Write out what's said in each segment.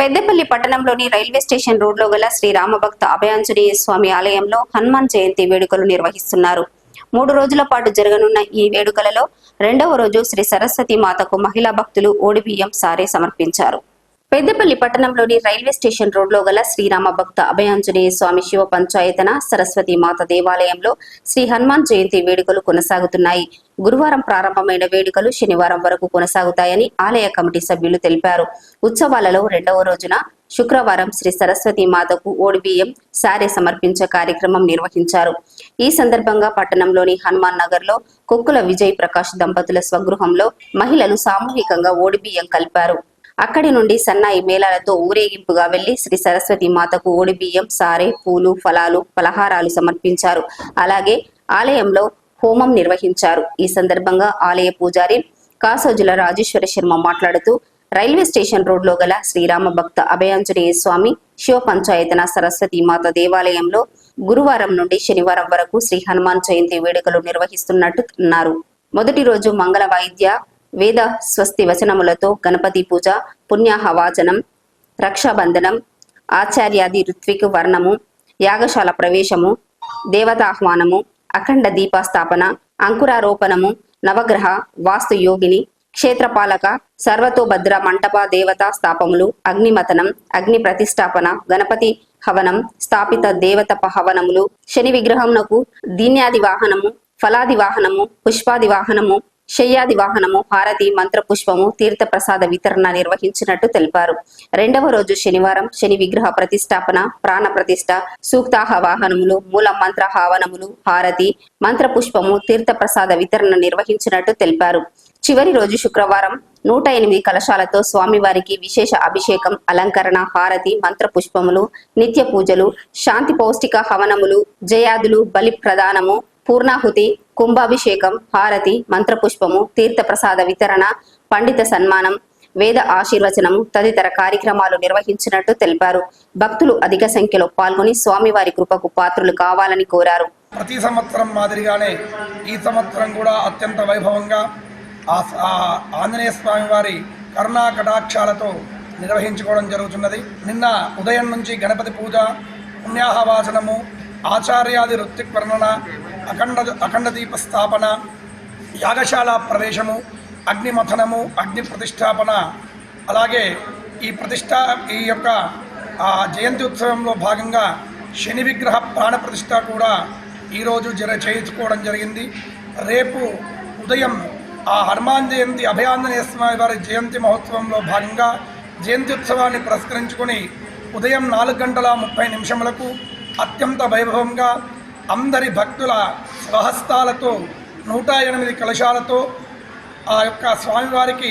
పెద్దపల్లి పట్టణంలోని railway station రోడ్లో గల శ్రీ రామభక్త అభయాంజనేయ స్వామి ఆలయంలో హనుమాన్ జయంతి వేడుకలు నిర్వహిస్తున్నారు. మూడు రోజుల పాటు జరగనున్న ఈ వేడుకలలో రెండవ రోజు శ్రీ సరస్వతి మాతకు మహిళా భక్తులు ఓడిబియ్యం సారే సమర్పించారు. పెద్దపల్లి పట్టణంలోని రైల్వే స్టేషన్ రోడ్లో గల శ్రీరామ భక్త అభయాంజనేయ స్వామి శివ పంచాయతన సరస్వతి మాత దేవాలయంలో శ్రీ హనుమాన్ జయంతి వేడుకలు కొనసాగుతున్నాయి. గురువారం ప్రారంభమైన వేడుకలు శనివారం వరకు కొనసాగుతాయని ఆలయ కమిటీ సభ్యులు తెలిపారు. ఉత్సవాలలో రెండవ రోజున శుక్రవారం శ్రీ సరస్వతి మాతకు ఓడిబిఎం సారే సమర్పించే కార్యక్రమం నిర్వహించారు. ఈ సందర్భంగా పట్టణంలోని హనుమాన్ నగర్లో కుక్కుల విజయ్ ప్రకాష్ దంపతుల స్వగృహంలో మహిళలు సామూహికంగా ఓడిబియ్యం కలిపారు. అక్కడి నుండి సన్నాయి మేళాలతో ఊరేగింపుగా వెళ్ళి శ్రీ సరస్వతి మాతకు ఓడిబియ్యం సారే పూలు ఫలాలు పలహారాలు సమర్పించారు. అలాగే ఆలయంలో హోమం నిర్వహించారు. ఈ సందర్భంగా ఆలయ పూజారి కాసోజుల రాజేశ్వర శర్మ మాట్లాడుతూ రైల్వే స్టేషన్ రోడ్లో గల శ్రీరామ భక్త అభయాంజనేయ స్వామి శివ పంచాయతన సరస్వతి మాత దేవాలయంలో గురువారం నుండి శనివారం వరకు శ్రీ హనుమాన్ జయంతి వేడుకలు నిర్వహిస్తున్నట్టు అన్నారు. మొదటి రోజు మంగళ వాయిద్య వేద స్వస్తి వచనములతో గణపతి పూజ పుణ్యాహవాచనం రక్షాబంధనం ఆచార్యాది ఋత్విక్ వర్ణము యాగశాల ప్రవేశము దేవతాహ్వానము అఖండ దీపస్థాపన అంకురారోపణము నవగ్రహ వాస్తు యోగిని క్షేత్రపాలక సర్వతోభద్ర మంటప దేవతా స్థాపములు అగ్నిమతనం అగ్ని ప్రతిష్టాపన గణపతి హవనం స్థాపిత దేవతప హవనములు శని విగ్రహమునకు దీన్యాది వాహనము ఫలాది వాహనము పుష్పాది వాహనము శయ్యాది వాహనము హారతి మంత్ర పుష్పము తీర్థ ప్రసాద వితరణ నిర్వహించినట్టు తెలిపారు. రెండవ రోజు శనివారం శని విగ్రహ ప్రతిష్టాపన ప్రాణ ప్రతిష్ట సూక్తాహ వాహనములు మూల మంత్ర హావనములు హారతి మంత్ర పుష్పము తీర్థ ప్రసాద వితరణ నిర్వహించినట్టు తెలిపారు. చివరి రోజు శుక్రవారం నూట ఎనిమిది కలశాలతో స్వామివారికి విశేష అభిషేకం అలంకరణ హారతి మంత్ర పుష్పములు నిత్య పూజలు శాంతి పౌష్టిక హవనములు జయాదులు బలి ప్రదానము పూర్ణాహుతి కుంభాభిషేకం హారతి మంత్రపుష్పము తీర్థప్రసాద వితరణ పండిత సన్మానం వేద ఆశీర్వచనం తదితర కార్యక్రమాలు నిర్వహించినట్టు తెలిపారు. భక్తులు అధిక సంఖ్యలో పాల్గొని స్వామివారి కృపకు పాత్రులు కావాలని కోరారు. ప్రతి సంవత్సరం మాదిరిగానే ఈ సంవత్సరం కూడా అత్యంత వైభవంగా ఆంజనేయ స్వామి వారి కరుణా కటాక్షాలతో నిర్వహించుకోవడం జరుగుతున్నది. నిన్న ఉదయం నుంచి గణపతి పూజ పుణ్యాహవాసనము ఆచార్యాది ఋత్విక్ వర్ణన అఖండ అఖండ దీప స్థాపన యాగశాల ప్రవేశము అగ్నిమథనము అగ్ని ప్రతిష్టాపన అలాగే ఈ ప్రతిష్ట ఈ యొక్క జయంతి ఉత్సవంలో భాగంగా శని విగ్రహ ప్రాణ ప్రతిష్ట కూడా ఈరోజు జర చేయించుకోవడం జరిగింది. రేపు ఉదయం ఆ హనుమాన్ జయంతి అభయాంజనేయ స్వామి వారి జయంతి మహోత్సవంలో భాగంగా జయంతి ఉత్సవాన్ని పురస్కరించుకొని ఉదయం నాలుగు గంటల ముప్పై నిమిషములకు అత్యంత వైభవంగా అందరి భక్తుల స్వహస్తాలతో నూట ఎనిమిది కలశాలతో ఆ యొక్క స్వామివారికి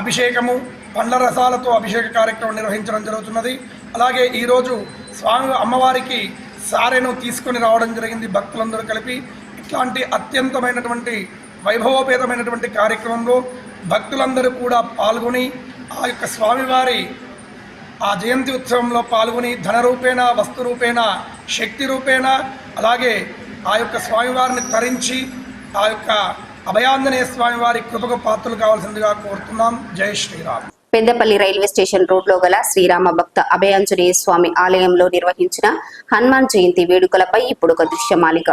అభిషేకము పండ్ల రసాలతో అభిషేక కార్యక్రమం నిర్వహించడం జరుగుతున్నది. అలాగే ఈరోజు స్వామి అమ్మవారికి సారెను తీసుకొని రావడం జరిగింది భక్తులందరూ కలిపి. ఇట్లాంటి అత్యంతమైనటువంటి వైభవోపేతమైనటువంటి కార్యక్రమంలో భక్తులందరూ కూడా పాల్గొని ఆ యొక్క స్వామివారి ఆ జయంతి ఉత్సవంలో పాల్గొని ధన రూపేణ వస్తు శక్తి రూపేణ అలాగే ఆ యొక్క స్వామివారిని తరించి ఆ యొక్క అభయాంజనేయ స్వామివారి కృపకు పాత్రలు కావాల్సిందిగా కోరుతున్నాం. జై శ్రీరామ్. పెద్దపల్లి రైల్వే స్టేషన్ రోడ్లో గల శ్రీరామ భక్త అభయాంజనేయ స్వామి ఆలయంలో నిర్వహించిన హనుమాన్ జయంతి వేడుకలపై ఇప్పుడు ఒక దృశ్యమాలిక.